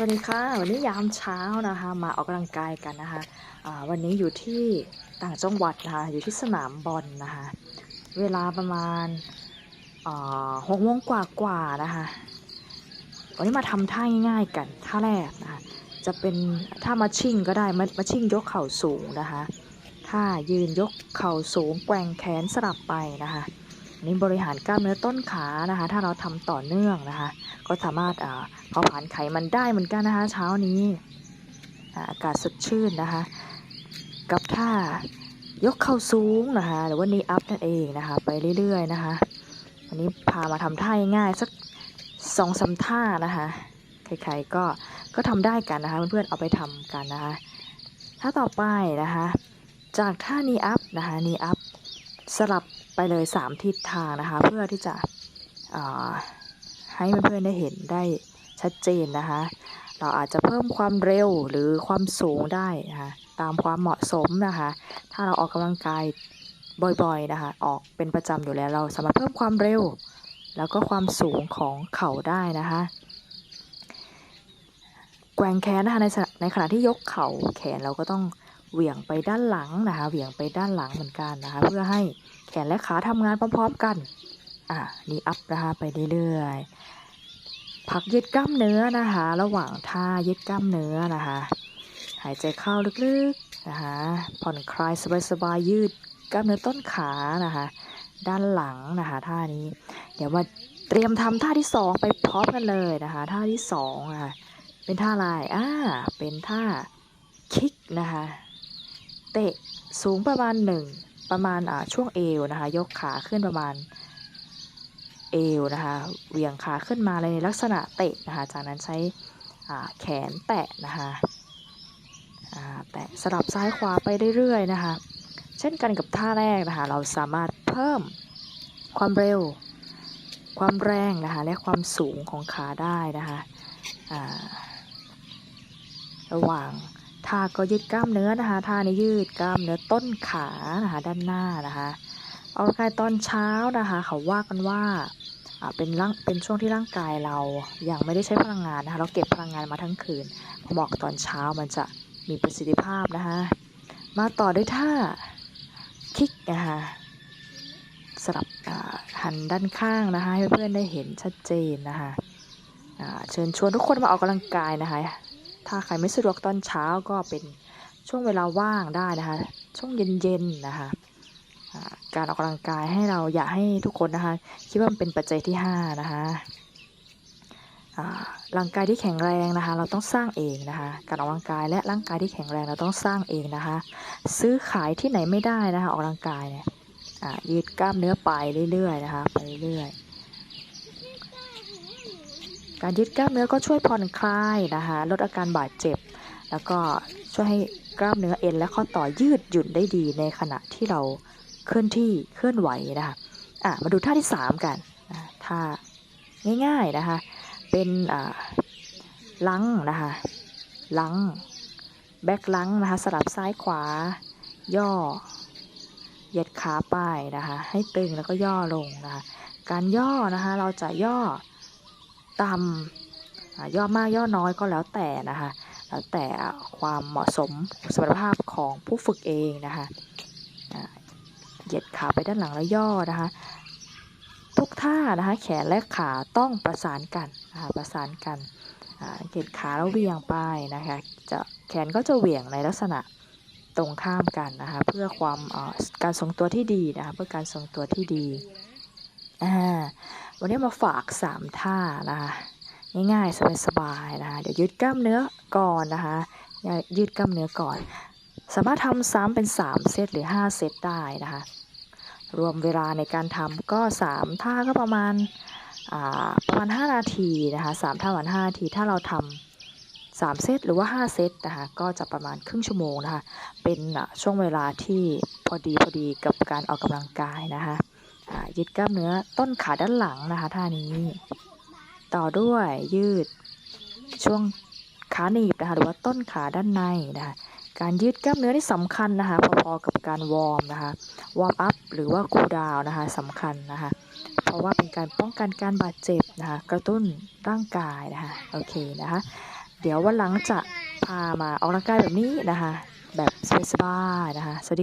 สวัสดีค่ะ วันนี้ยามเช้านะคะ มาออกกำลังกายกันนะคะอ่าวันนี้อยู่ที่ต่างจังหวัดนะคะอยู่ที่สนามบอลนะคะ เวลาประมาณหกโมงกว่ากว่านะคะวันนี้มาทำท่าง่ายๆกันท่าแรกนะคะจะเป็นท่ามาชิ่งก็ได้มามาชิ่งยกเข่าสูงนะคะท่ายืนยกเข่าสูงแกว่งแขนสลับไปนะคะ นี้บริหารกล้ามเนื้อต้นขานะคะ ถ้าเราทำต่อเนื่องนะคะ ก็สามารถอ่าเผาผลาญไขมันได้เหมือนกันนะคะ เช้านี้อากาศสดชื่นนะคะ กับท่ายกเข่าสูงนะคะ หรือว่านีอัพนั่นเองนะคะ ไปเรื่อยๆนะคะวันนี้พามาทำท่าง่ายสักสองสามท่านะคะใครๆก็ก็ทำได้กันนะคะ เพื่อนๆเอาไปทำกันนะคะท่าต่อไปนะคะ จากท่านีอัพนะคะนีอัพสลับ ไปเลย 3 ทิศทางนะคะ เพื่อที่จะให้เพื่อนๆได้เห็นได้ชัดเจนนะคะ เราอาจจะเพิ่มความเร็วหรือความสูงได้นะคะตามความเหมาะสมนะคะ ถ้าเราออกกำลังกายบ่อยๆนะคะ ออกเป็นประจำอยู่แล้วเราสามารถเพิ่มความเร็ว แล้วก็ความสูงของเข่าได้นะคะแกว่งแขนนะคะในขณะในขณะที่ยกเข่าแขนเราก็ต้อง เหวี่ยงไปด้านหลังนะคะ เหวี่ยงไปด้านหลังเหมือนกันนะคะ เพื่อให้แขนและขาทำงานพร้อมๆกัน อะนี่อัพนะคะไปเรื่อยๆพักยืดกล้ามเนื้อนะคะ ระหว่างท่ายืดกล้ามเนื้อนะคะ หายใจเข้าลึกๆนะคะ ผ่อนคลายสบายๆยืดกล้ามเนื้อต้นขานะคะ ด้านหลังนะคะท่านี้ เดี๋ยวมาเตรียมทำท่าที่สองไปพร้อมกันเลยนะคะ ท่าที่สองนะคะเป็นท่าอะไรอ่าเป็นท่าคิกนะคะ เตะสูงประมาณหนึ่งประมาณอ่าช่วงเอวนะคะ ยกขาขึ้นประมาณเอวนะคะเหวี่ยงขาขึ้นมาเลยในลักษณะเตะนะคะ จากนั้นใช้แขนแตะนะคะแตะสลับซ้ายขวาไปเรื่อยๆนะคะ เช่นกันกับท่าแรกนะคะ เราสามารถเพิ่มความเร็ว ความแรงนะคะ และความสูงของขาได้นะคะระหว่าง ท่าก็ยืดกล้ามเนื้อนะคะท่านี้ยืดกล้ามเนื้อต้นขานะคะด้านหน้านะคะออกกำลังกายตอนเช้านะคะ เขาว่ากันว่าเป็นร่างเป็นช่วงที่ร่างกายเรายังไม่ได้ใช้พลังงานนะคะ เราเก็บพลังงานมาทั้งคืนพอบอกตอนเช้ามันจะมีประสิทธิภาพนะคะ มาต่อด้วยท่าคิกนะคะสลับหันด้านข้างนะคะให้เพื่อนๆได้เห็นชัดเจนนะคะเชิญชวนทุกคนมาออกกำลังกายนะคะ ถ้าใครไม่สะดวกตอนเช้าก็เป็นช่วงเวลาว่างได้นะคะ ช่วงเย็นๆนะคะการออกกำลังกายให้เราอยากให้ทุกคนนะคะ คิดว่ามันเป็นปัจจัยที่ห้านะคะร่างกายที่แข็งแรงนะคะ เราต้องสร้างเองนะคะ การออกกำลังกายและร่างกายที่แข็งแรงเราต้องสร้างเองนะคะ ซื้อขายที่ไหนไม่ได้นะคะ ออกกำลังกายเนี่ยยืดกล้ามเนื้อไปเรื่อยๆนะคะ ไปเรื่อยๆ การยืดกล้ามเนื้อก็ช่วยผ่อนคลายนะคะลดอาการบาดเจ็บ แล้วก็ช่วยให้กล้ามเนื้อเอ็น และข้อต่อยืดหยุ่นได้ดีในขณะที่เราเคลื่อนที่เคลื่อนไหวนะคะอะมาดูท่าที่ 3 กันท่าง่ายๆนะคะเป็นอ่าลังนะคะลังแบ็คลังนะคะสลับซ้ายขวา ย่อเหยียดขาไปนะคะให้ตึงแล้วก็ย่อลงนะคะการย่อนะคะเราจะย่อ ต่ำย่อมากย่อน้อยก็แล้วแต่นะคะแล้วแต่ความเหมาะสมสมรรถภาพของผู้ฝึกเองนะคะเหยียดขาไปด้านหลังแล้วย่อนะคะ ทุกท่านะคะแขนและขาต้องประสานกันนะคะประสานกันเหยียดขาแล้วเวียงไปนะคะจะแขนก็จะเหวี่ยงในลักษณะตรงข้ามกันนะคะเพื่อความการทรงตัวที่ดีนะคะเพื่อการทรงตัวที่ดีอ่า วันนี้มาฝาก3ท่านะคะง่ายๆสบายๆนะคะเดี๋ยวยืดกล้ามเนื้อก่อนนะคะยืดกล้ามเนื้อก่อน สามารถทำซ้ำเป็น 3 เซตหรือ 5 เซตได้นะคะรวมเวลาในการทำก็ 3 ท่าก็ประมาณาประมาณ 5 นาทีนะคะ3ท่าประมาณ5นาทีถ้าเราทำ3เซตหรือว่า 5 เซตนะคะก็จะประมาณครึ่งชั่วโมงนะคะเป็นช่วงเวลาที่พอดีพอดีกับการออกกำลังกายนะคะ ยืดกล้ามเนื้อต้นขาด้านหลังนะคะท่านี้ ต่อด้วยยืดช่วงขาหนีบนะคะหรือว่าต้นขาด้านในนะคะการยืดกล้ามเนื้อที่สำคัญนะคะพอๆกับการวอร์มนะคะวอร์มอัพหรือว่าคูลดาวน์นะคะสำคัญนะคะเพราะว่าเป็นการป้องกันการบาดเจ็บนะคะกระตุ้นร่างกายนะคะโอเคนะคะเดี๋ยววันหลังจะพามาออกกำลังกายแบบนี้นะคะแบบสบายๆนะคะสวัสดี